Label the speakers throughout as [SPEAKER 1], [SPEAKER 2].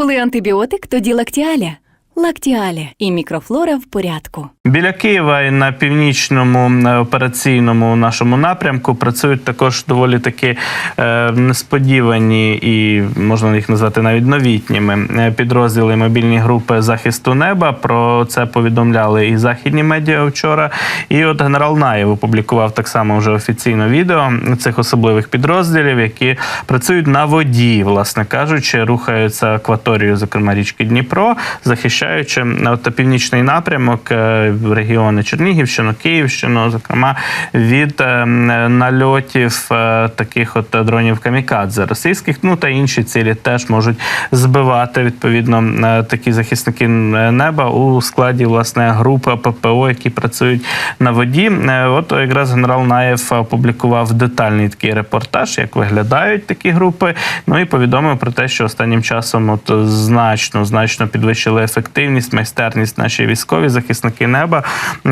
[SPEAKER 1] Коли антибіотик, тоді лактіаля. Лактіаля і мікрофлора в порядку.
[SPEAKER 2] Біля Києва і на північному е, операційному нашому напрямку працюють також доволі таки е, несподівані і можна їх назвати навіть новітніми е, підрозділи мобільні групи захисту неба. Про це повідомляли і західні медіа вчора. І от генерал Наєв опублікував так само вже офіційно відео цих особливих підрозділів, які працюють на воді, власне кажучи, рухаються акваторією, зокрема річки Дніпро, захищаючи е, от північний напрямок. е, регіони Чернігівщину, Київщину, зокрема від е, нальотів е, таких от дронів камікадзе російських, ну та інші цілі теж можуть збивати відповідно такі захисники неба у складі власне групи ППО, які працюють на воді. От якраз генерал Наєв опублікував детальний такий репортаж, як виглядають такі групи. Ну і повідомив про те, що останнім часом от значно значно підвищили ефективність, майстерність наші військові захисники неба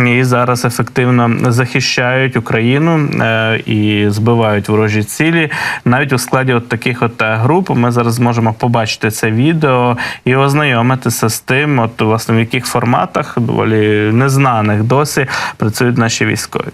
[SPEAKER 2] і зараз ефективно захищають Україну е, і збивають ворожі цілі. Навіть у складі от таких от е, груп ми зараз зможемо побачити це відео і ознайомитися з тим, от власне в яких форматах доволі незнаних досі працюють наші військові.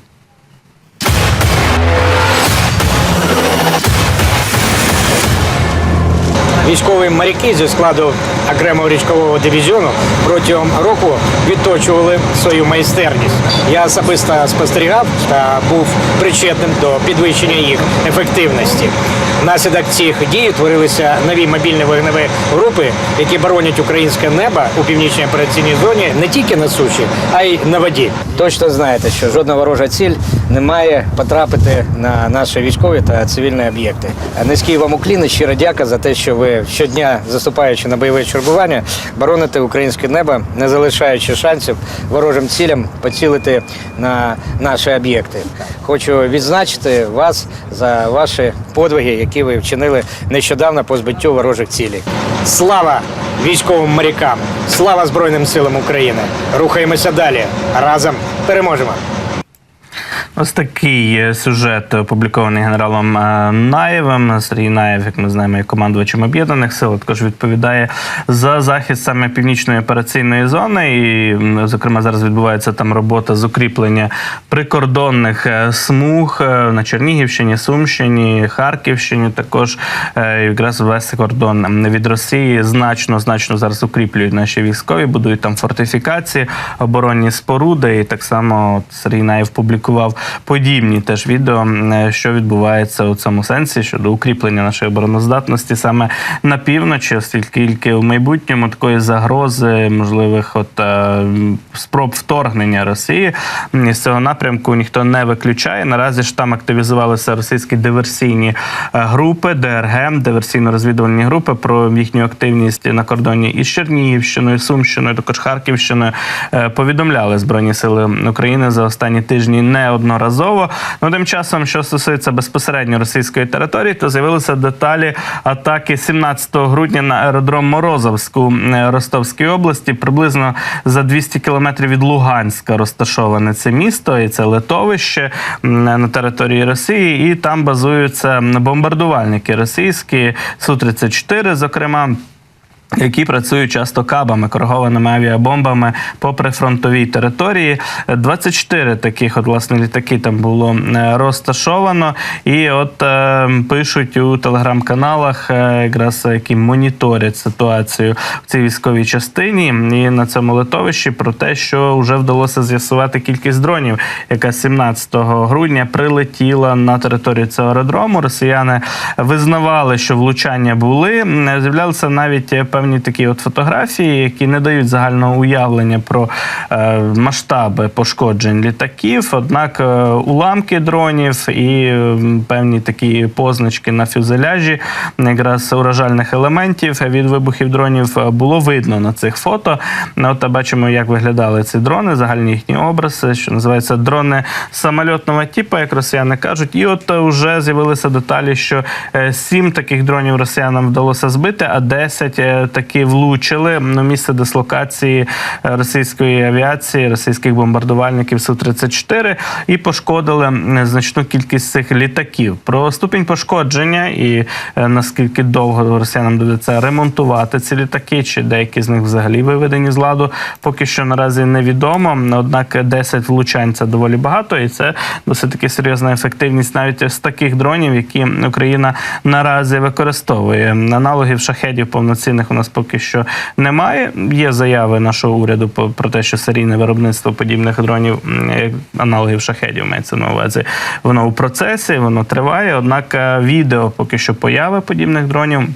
[SPEAKER 3] Військові моряки зі складу окремого річкового дивізіону протягом року відточували свою майстерність. Я особисто спостерігав та був причетним до підвищення їх ефективності. Внаслідок цих дій творилися нові мобільні вогневі групи, які боронять українське небо у північній операційній зоні не тільки на суші, а й на воді. Точно знаєте, що жодна ворожа ціль не має потрапити на наші військові та цивільні об'єкти. Низький вам уклін і щиро дяка за те, що ви щодня, заступаючи на бойове чергування, бороните українське небо, не залишаючи шансів ворожим цілям поцілити на наші об'єкти. Хочу відзначити вас за ваші подвиги, які ви вчинили нещодавно по збиттю ворожих цілей. Слава військовим морякам! Слава Збройним силам України! Рухаємося далі. Разом переможемо!
[SPEAKER 2] Ось такий е, сюжет опублікований генералом е, Наєвим. Сергій Наєв, як ми знаємо, є командувачем об'єднаних сил. Також відповідає за захист саме північної операційної зони. І, зокрема, зараз відбувається там робота з укріплення прикордонних е, смуг е, на Чернігівщині, Сумщині, Харківщині. Також е, якраз весь кордон від Росії значно значно зараз укріплюють наші військові, будують там фортифікації, оборонні споруди. І так само Сергій Наєв публікував подібні теж відео, е, що відбувається у цьому сенсі щодо укріплення нашої обороноздатності саме на півночі, оскільки в майбутньому такої загрози можливих от е, спроб вторгнення Росії з цього напрямку ніхто не виключає. Наразі ж там активізувалися російські диверсійні е, групи, ДРГ, диверсійно-розвідувальні групи про їхню активність на кордоні із Чернігівщиною, Сумщиною, також Харківщиною. Повідомляли збройні сили України за останні тижні неодноразово. Ну тим часом, що стосується безпосередньо російської території, то з'явилися деталі атаки 17 грудня на аеродром Морозовську е, Ростовській області. Приблизно за 200 кілометрів від Луганська розташоване це місто, і це литовище на території Росії. І там базуються бомбардувальники російські Су-34, зокрема. Які працюють часто кабами, коригованими авіабомбами по прифронтовій території. 24 таких, от власне, літаки там було е, розташовано. І от е, пишуть у телеграм-каналах, е, якраз які моніторять ситуацію в цій військовій частині і на цьому литовищі про те, що вже вдалося з'ясувати кількість дронів, яка 17 грудня прилетіла на територію цього аеродрому. Росіяни визнавали, що влучання були. З'являлися навіть е, певні такі от фотографії, які не дають загального уявлення про е, масштаби пошкоджень літаків. Однак е, уламки дронів і певні такі позначки на фюзеляжі якраз уражальних елементів від вибухів дронів е, було видно на цих фото. Ну, От бачимо, як виглядали ці дрони, загальні їхні образи, що називається дрони самольотного типу, як росіяни кажуть. І от вже з'явилися деталі, що сім таких дронів росіянам вдалося збити, а 10 е, е, таки влучили на місце дислокації е, російської авіації, російських бомбардувальників Су-34 і пошкодили значну кількість цих літаків. Про ступінь пошкодження і е, наскільки довго росіянам доведеться ремонтувати ці літаки, чи деякі з них взагалі виведені з ладу, поки що наразі невідомо. Однак 10 влучань це доволі багато, і це досить таки серйозна ефективність навіть з таких дронів, які Україна наразі використовує. Аналогів шахедів повноцінних нас поки що немає. Є заяви нашого уряду про те, що серійне виробництво подібних дронів, аналогів шахедів, мається на увазі. Воно у процесі, воно триває. Однак е, відео поки що появи подібних дронів.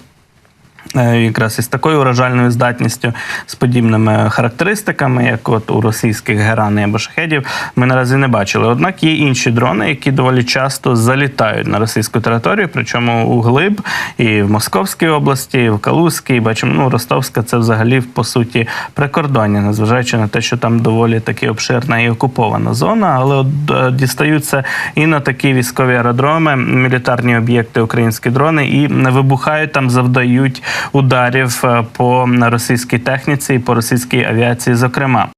[SPEAKER 2] Е, Якраз із такою уражальною здатністю, з подібними характеристиками, як от у російських герани або шахедів, ми наразі не бачили. Однак є інші дрони, які доволі часто залітають на російську територію, причому у глиб і в Московській області, і в Калузькій. Бачимо, ну Ростовська це взагалі по суті прикордоння, незважаючи на те, що там доволі таки обширна і окупована зона, але от е, дістаються і на такі військові аеродроми, мілітарні об'єкти, українські дрони, і вибухають там, завдають ударів е, по російській техніці і по російській авіації, зокрема.